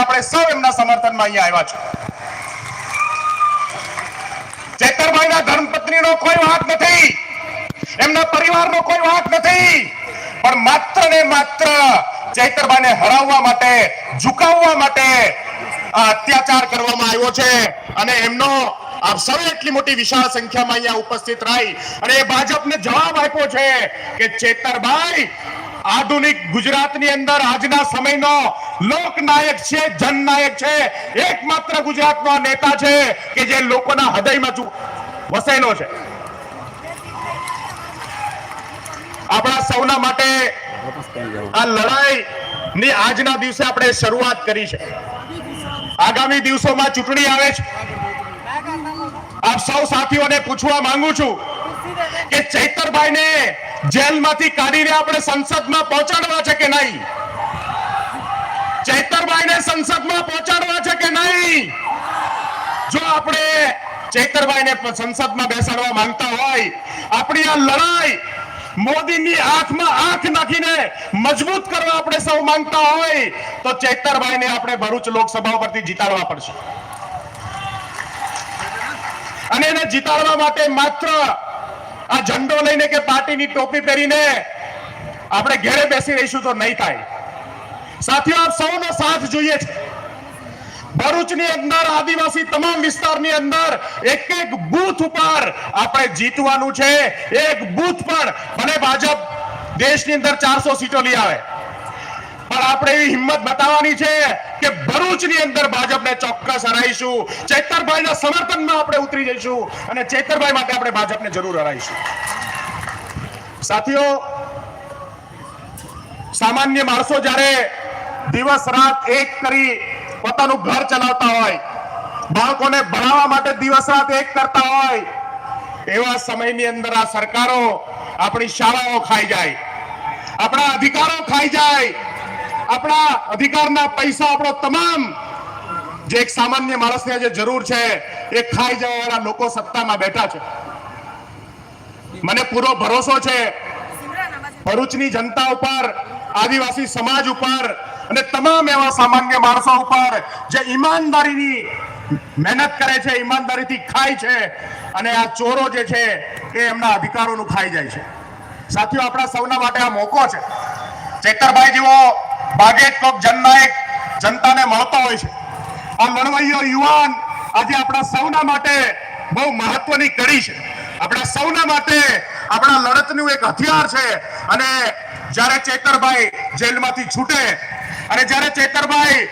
આપણે સૌ એમના સમર્થનમાં અહીંયા આવ્યા છે ચેતરભાઈના ધર્મપત્નીનો કોઈ વાંક નથી. એમના પરિવારનો કોઈ વાંક નથી. પણ માત્ર ને માત્ર ચૈતરભાઈને હરાવવા માટે, ઝુકાવવા માટે અત્યાચાર કરવામાં આવ્યો છે. અને એમનો આપ સૌ એટલી મોટી વિશાળ સંખ્યામાં અહીંયા ઉપસ્થિત રહી. અને એ ભાજપને જવાબ આપ્યો છે કે ચેતરભાઈ આધુનિક ગુજરાતની અંદર આજના સમયનો લોકનાયક છે, જનનાયક છે. એકમાત્ર ગુજરાતનો નેતા છે કે જે લોકોના હૃદયમાં વસેલો છે. આપણા સૌના માટે આ લડાઈ ની આજના દિવસે આપણે શરૂઆત કરી છે. આગામી દિવસોમાં ચૂંટણી આવે છે. આપ સૌ સાથીઓને પૂછવા માંગુ છું કે ચૈતરભાઈને જેલમાંથી કાઢીને આપણે સંસદમાં પહોંચાડવા છે કે નહીં? ચૈતરભાઈને સંસદમાં પહોંચાડવા છે કે નહીં? જો આપણે ચૈતરભાઈને સંસદમાં બેસાડવા માંગતા હોય, આપણી આ લડાઈ મોદીની આંખમાં આંખ નાખીને મજબૂત કરવા આપણે સૌ માંગતા હોય, તો ચૈતરભાઈને આપણે ભરૂચ લોકસભા પરથી જીતાડવા પડશે. અને એને જીતાડવા માટે માત્ર આ ઝંડો લઈને કે પાર્ટીની ટોપી પહેરીને આપણે ઘેરે બેસી રહીશું તો નહીં થાય સાથીઓ, આપ સૌનો સાથ જોઈએ છે. ભરૂચની અંદર, આદિવાસી તમામ વિસ્તારની અંદર એક એક બૂથ ઉપર આપણે જીતવાનું છે. એક બૂથ પણ, ભલે ભાજપ દેશની અંદર ચારસો સીટો લઈ આવે. પણ આપણે એવી હિંમત બતાવવાની છે કે ભરૂચની અંદર ભાજપને ચોક્કસ હરાઈશું. ચેતરભાઈના સમર્થનમાં આપણે ઉતરી જઈશું અને ચેતરભાઈ માટે આપણે ભાજપને જરૂર હરાઈશું. સાથીઓ, સામાન્ય માણસો જ્યારે દિવસ રાત એક કરી પોતાનું ઘર ચલાવતા હોય, બાળકોને ભણાવવા માટે દિવસ રાત એક કરતા હોય, એવા સમયની અંદર આ સરકારો આપણી શાળાઓ ખાઈ જાય, આપણા અધિકારો ખાઈ જાય આપણા અધિકારના પૈસા, આપણો તમામ જે એક સામાન્ય માણસને જે જરૂર છે, એ ખાઈ જવાવાળા લોકો સત્તામાં બેઠા છે. મને પૂરો ભરોસો છે, ભરૂચની જનતા ઉપર, આદિવાસી સમાજ ઉપર, અને તમામ એવા સામાન્ય માણસો ઉપર જે ઈમાનદારીની મહેનત કરે છે, ઈમાનદારીથી ખાય છે, અને આ ચોરો જે છે, એ એમના અધિકારોનું ખાઈ જાય છે. સાથીઓ, આપણા સૌના માટે આ મોકો છે. ચેતરભાઈ જેવો ભાગે કોક જનનાયક જનતાને મળતો આજે આપણા સૌના માટે બહુ મહત્વની કડી છે. આપણા સૌના માટે આપણા લડતનું એક હથિયાર છે. અને જ્યારે ચેતરભાઈ જેલમાંથી છૂટે, અને જ્યારે ચેતરભાઈ